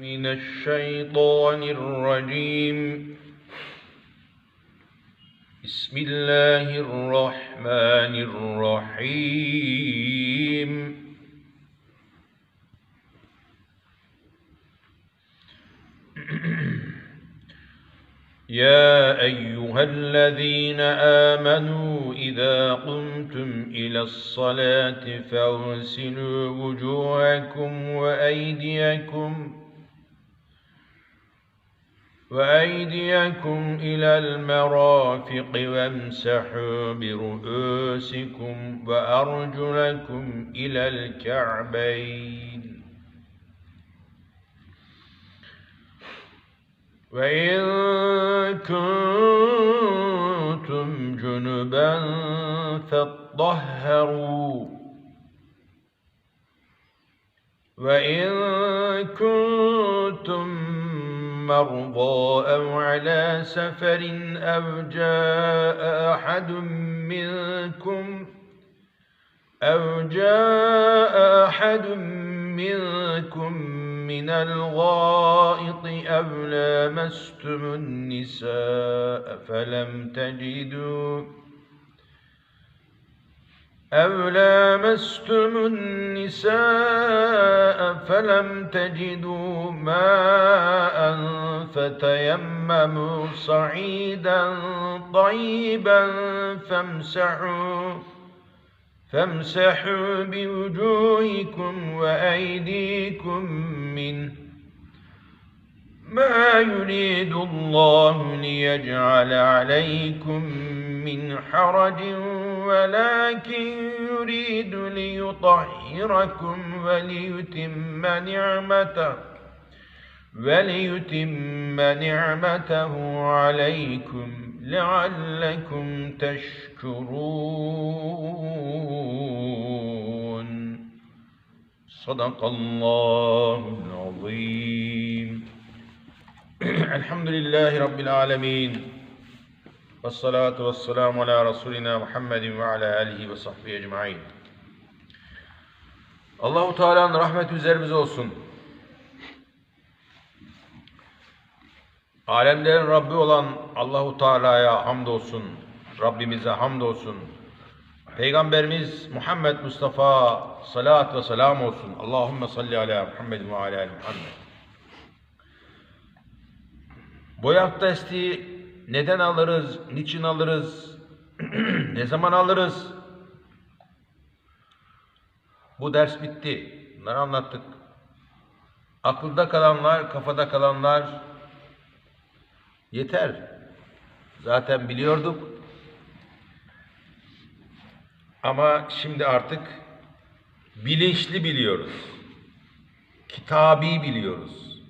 من الشيطان الرجيم. بسم الله الرحمن الرحيم. يا أيها الذين آمنوا إذا قمتم إلى الصلاة فاغسلوا وجوهكم وأيديكم وأيديكم إلى المرافق وامسحوا برؤوسكم وأرجلكم إلى الكعبين. وإن كنتم جنبا فاطهروا. وإن كنتم مرضى أو على سفر أو جاء أحد منكم أو جاء أحد منكم من الغائط أو لامستم النساء فلم تجدوا أو لامستم النساء فلم تجدوا ماء فتيمموا صعيدا طيبا فامسحوا فامسحوا بوجوهكم وأيديكم منه. ما يريد الله ليجعل عليكم من حرج ولكن يريد ليطهركم وليتم نعمته وليتم نعمته عليكم لعلكم تشكرون. صدق الله العظيم. الحمد لله رب العالمين. Vessalatu vesselamu ala Resulina Muhammedin ve ala alihi ve sahbihi ecmain. Allahu Teala'nın rahmeti üzerimize olsun. Alemlerin Rabbi olan Allahu Teala'ya hamdolsun. Rabbimize hamdolsun. Peygamberimiz Muhammed Mustafa salat ve selam olsun. Allahumme salli ala Muhammed ve ala Muhammed. Bu hafta estiği neden alırız, niçin alırız, ne zaman alırız? Bu ders bitti. Bunları anlattık. Akılda kalanlar, kafada kalanlar yeter. Zaten biliyorduk. Ama şimdi artık bilinçli biliyoruz. Kitabi biliyoruz.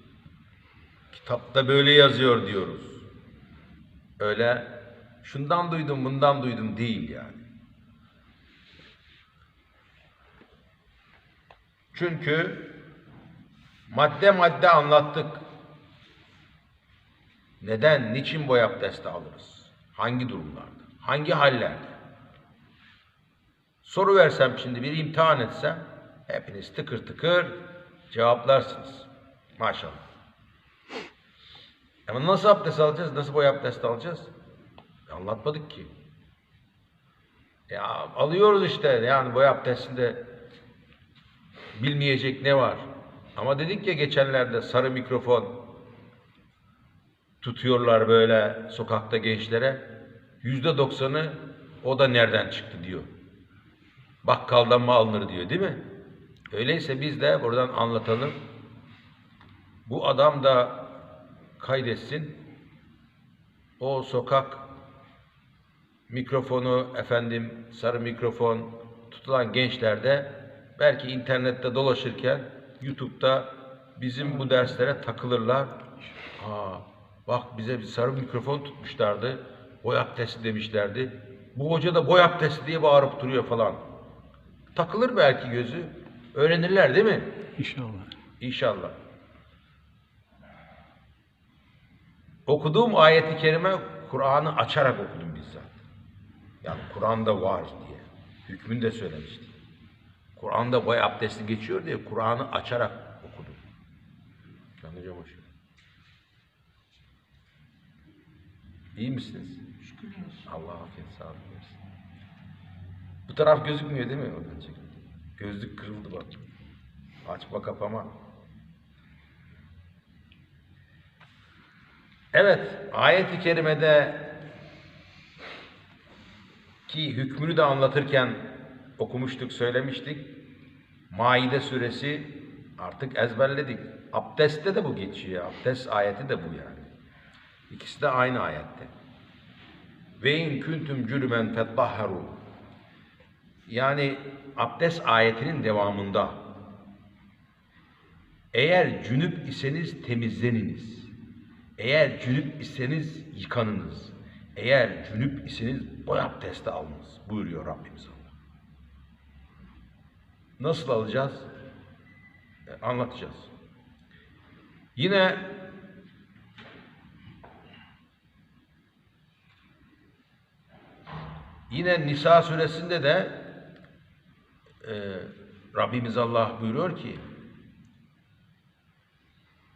Kitapta böyle yazıyor diyoruz. Öyle şundan duydum, bundan duydum değil yani. Çünkü madde madde anlattık. Neden, niçin boy abdesti alırız? Hangi durumlarda? Hangi hallerde? Soru versem şimdi bir imtihan etsem hepiniz tıkır tıkır cevaplarsınız. Maşallah. Ama nasıl abdest alacağız? Nasıl boy abdesti alacağız? E, anlatmadık ki. Ya alıyoruz işte yani boy abdestinde bilmeyecek ne var? Ama dedik ya geçenlerde sarı mikrofon tutuyorlar böyle sokakta gençlere. Yüzde doksanı o da nereden çıktı diyor. Bakkaldan mı alınır diyor değil mi? Öyleyse biz de buradan anlatalım. Bu adam da kaydetsin. O sokak mikrofonu efendim sarı mikrofon tutulan gençlerde belki internette dolaşırken YouTube'da bizim bu derslere takılırlar. Aa, bak bize bir sarı mikrofon tutmuşlardı. Boy abdesti demişlerdi. Bu hoca da boy abdesti diye bağırıp duruyor falan. Takılır belki gözü. Öğrenirler değil mi? İnşallah. İnşallah. Okuduğum ayeti kerime Kur'an'ı açarak okudum bizzat. Yani Kur'an'da var diye. Hükmünü de söylemişti. Kur'an'da boy abdesti geçiyor diye Kur'an'ı açarak okudum. Hocam hoş. İyi misiniz? Şükürler olsun. Allah afiyet sağlık versin. Bu taraf gözükmüyor değil mi? Gözlük kırıldı bak. Açma kapama. Evet, ayet-i kerimede ki hükmünü de anlatırken okumuştuk, söylemiştik. Maide suresi artık ezberledik. Abdestte de bu geçiyor. Abdest ayeti de bu yani. İkisi de aynı ayette. Ve in kuntum cürümen fettahharu. Yani abdest ayetinin devamında eğer cünüp iseniz temizleniniz. Eğer cünüp iseniz yıkanınız. Eğer cünüp iseniz boy abdesti alınız. Buyuruyor Rabbimiz Allah. Nasıl alacağız? E, Anlatacağız. Yine Yine Nisa suresinde de e, Rabbimiz Allah buyuruyor ki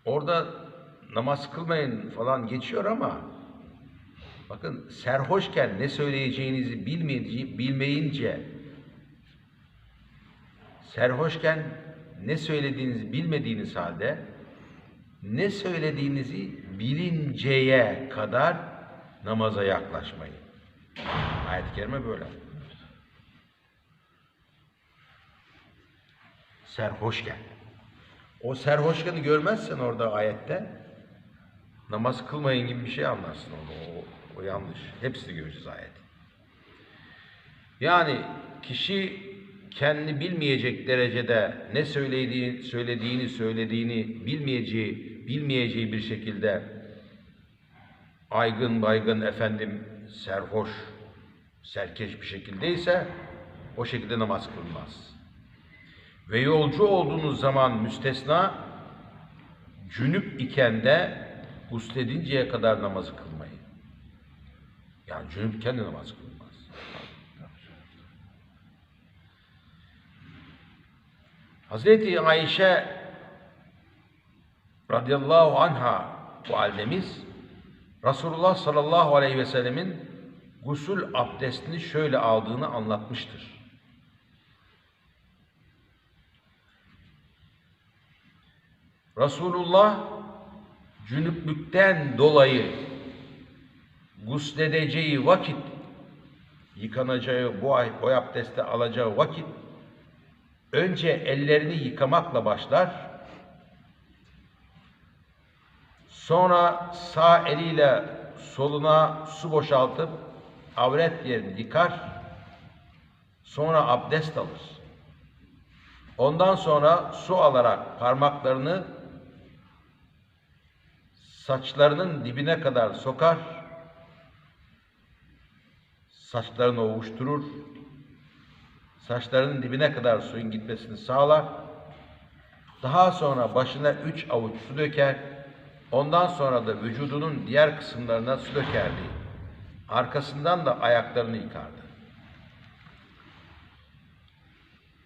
orada namaz kılmayın falan geçiyor ama bakın serhoşken ne söyleyeceğinizi bilmeyince, serhoşken ne söylediğinizi bilmediğiniz halde ne söylediğinizi bilinceye kadar namaza yaklaşmayın. Ayet-i kerime böyle. Serhoşken. O serhoşkeni görmezsen orada ayette namaz kılmayın gibi bir şey anlarsın orada. O, o yanlış. Hepsini göreceğiz ayet. Yani kişi kendi bilmeyecek derecede ne söylediğini, söylediğini, söylediğini bilmeyeceği, bilmeyeceği bir şekilde aygın baygın efendim serhoş, serkeş bir şekildeyse o şekilde namaz kılmaz. Ve yolcu olduğunuz zaman müstesna cünüp iken de gusledinceye kadar namazı kılmayın. Yani cünüpken de namaz kılmaz. Hazreti Ayşe radıyallahu anha validemiz Resulullah sallallahu aleyhi ve sellemin gusül abdestini şöyle aldığını anlatmıştır. Resulullah cünüplükten dolayı gusledeceği vakit, yıkanacağı bu ay boy abdesti alacağı vakit önce ellerini yıkamakla başlar, sonra sağ eliyle soluna su boşaltıp avret yerini yıkar, sonra abdest alır. Ondan sonra su alarak parmaklarını saçlarının dibine kadar sokar, saçlarını ovuşturur, saçlarının dibine kadar suyun gitmesini sağlar, daha sonra başına üç avuç su döker, ondan sonra da vücudunun diğer kısımlarına su dökerdi. Arkasından da ayaklarını yıkardı.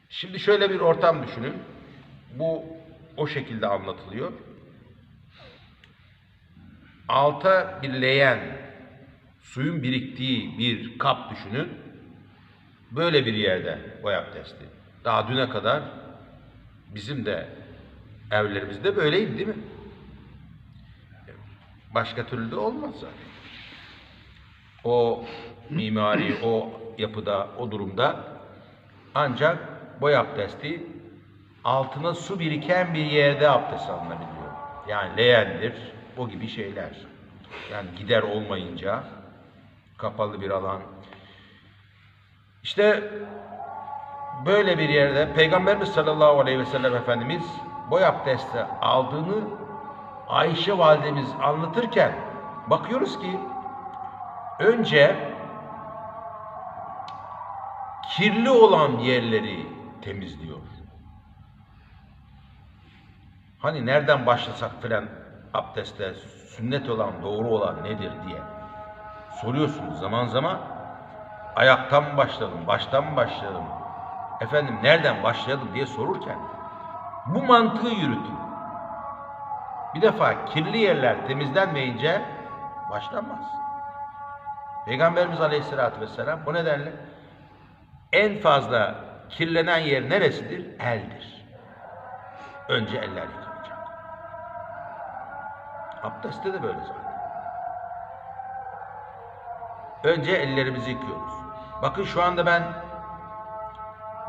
Şimdi şöyle bir ortam düşünün. Bu o şekilde anlatılıyor. Alta bir leğen, suyun biriktiği bir kap düşünün. Böyle bir yerde boy abdesti. Daha düne kadar bizim de evlerimizde böyleydi değil mi? Başka türlü de olmaz zaten. O mimari, o yapıda, o durumda ancak boy abdesti altına su biriken bir yerde abdest alınabiliyor. Yani leğendir, o gibi şeyler. Yani gider olmayınca kapalı bir alan. İşte böyle bir yerde Peygamberimiz sallallahu aleyhi ve sellem Efendimiz boy abdesti aldığını Ayşe validemiz anlatırken bakıyoruz ki önce kirli olan yerleri temizliyor. Hani nereden başlasak filan abdeste sünnet olan, doğru olan nedir diye soruyorsunuz zaman zaman. Ayaktan başlayalım, baştan başlayalım, efendim nereden başlayalım diye sorurken bu mantığı yürütün. Bir defa kirli yerler temizlenmeyince başlanmaz. Peygamberimiz Aleyhisselatü Vesselam bu nedenle en fazla kirlenen yer neresidir? Eldir. Önce eller yıkanacak. Abdestte de böyle zaten. Önce ellerimizi yıkıyoruz. Bakın şu anda ben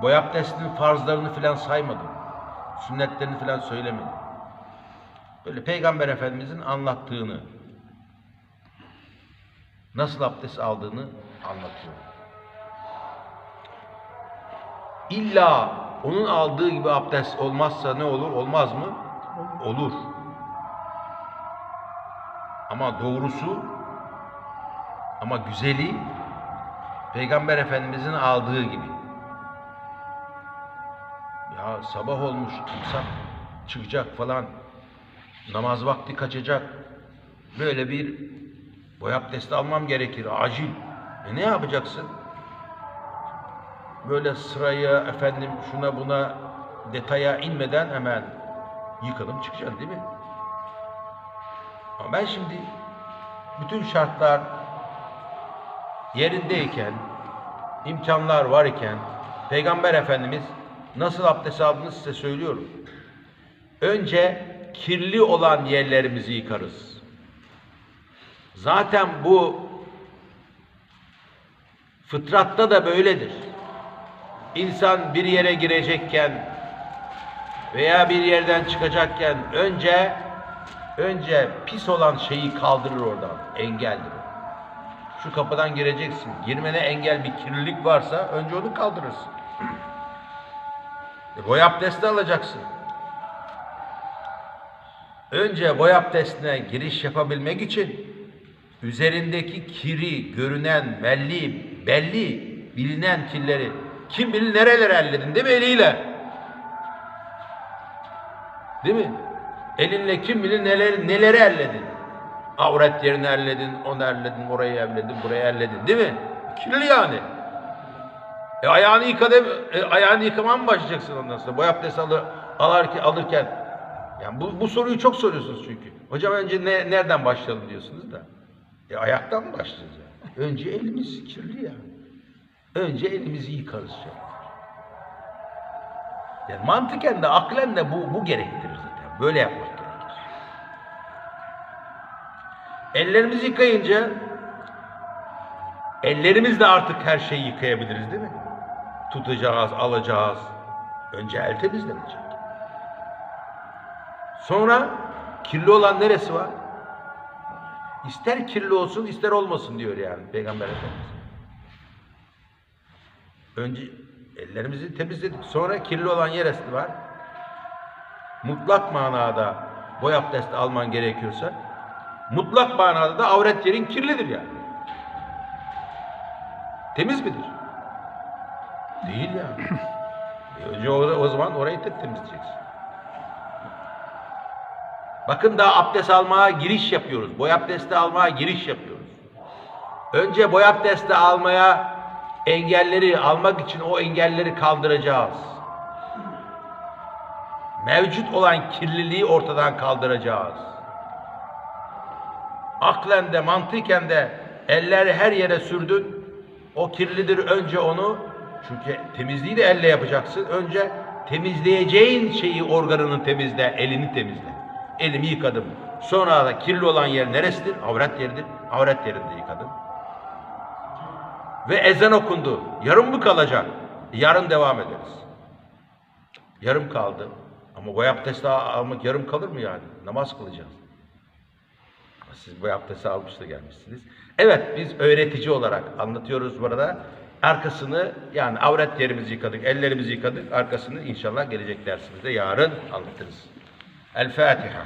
boy abdestinin farzlarını filan saymadım. Sünnetlerini filan söylemedim. Böyle Peygamber Efendimizin anlattığını, nasıl abdest aldığını anlatıyorum. İlla onun aldığı gibi abdest olmazsa ne olur? Olmaz mı? Olur. Ama doğrusu ama güzeli Peygamber Efendimizin aldığı gibi. Ya sabah olmuş, imsak çıkacak falan, namaz vakti kaçacak. Böyle bir boy abdesti almam gerekir, acil. E ne yapacaksın? Böyle sıraya, efendim şuna buna detaya inmeden hemen yıkanıp çıkacaksın değil mi? Ama ben şimdi bütün şartlar yerindeyken, imkanlar var iken, Peygamber Efendimiz nasıl abdest aldığını size söylüyorum. Önce kirli olan yerlerimizi yıkarız. Zaten bu fıtratta da böyledir. İnsan bir yere girecekken veya bir yerden çıkacakken önce önce pis olan şeyi kaldırır oradan. Engeldir. Şu kapıdan gireceksin. Girmene engel bir kirlilik varsa önce onu kaldırırsın. E, boy abdesti alacaksın. Önce boy abdestine giriş yapabilmek için üzerindeki kiri, görünen, belli, belli, bilinen kirleri kim bilir nerelere elledin değil mi eliyle? Değil mi? Elinle kim bilir neler, neleri elledin? Avret yerini elledin, onu elledin, orayı elledin, burayı elledin değil mi? Kirli yani. E ayağını yıkadı, e, ayağını yıkamaya mı başlayacaksın ondan sonra? Boy abdesti alır, alarken, alırken. Yani bu, bu soruyu çok soruyorsunuz çünkü. Hocam önce ne, nereden başlayalım diyorsunuz da. E ayaktan mı başlayacağız yani? Önce elimiz kirli ya. Önce elimizi yıkarız. Yani mantıken de aklen de bu, bu gerektirir zaten. Böyle yapmak Ellerimizi yıkayınca ellerimizle artık her şeyi yıkayabiliriz değil mi? Tutacağız, alacağız. Önce el temizlenecek. Sonra kirli olan neresi var? İster kirli olsun, ister olmasın diyor yani Peygamber Efendimiz. Önce ellerimizi temizledik. Sonra kirli olan neresi var? Mutlak manada boy abdesti alman gerekiyorsa mutlak manada da avret yerin kirlidir yani. Temiz midir? Değil yani. E önce o, o zaman orayı temizleyeceksin. Bakın daha abdest almaya giriş yapıyoruz. Boy abdesti almaya giriş yapıyoruz. Önce boy abdesti almaya engelleri almak için o engelleri kaldıracağız. Mevcut olan kirliliği ortadan kaldıracağız. Aklen de mantıken de elleri her yere sürdün. O kirlidir önce onu çünkü temizliği de elle yapacaksın. Önce temizleyeceğin şeyi organını temizle, elini temizle. Elimi yıkadım. Sonra da kirli olan yer neresidir? Avret yeridir. Avret yerinde yıkadım. Ve ezan okundu. Yarım mı kalacak? Yarın devam ederiz. Yarım kaldı. Ama boy abdesti almak yarım kalır mı yani? Namaz kılacağız. Siz boy abdesti almış da gelmişsiniz. Evet biz öğretici olarak anlatıyoruz burada. Arkasını yani avret yerimizi yıkadık, ellerimizi yıkadık. Arkasını inşallah gelecek dersimizde yarın anlatırız. El Fatiha.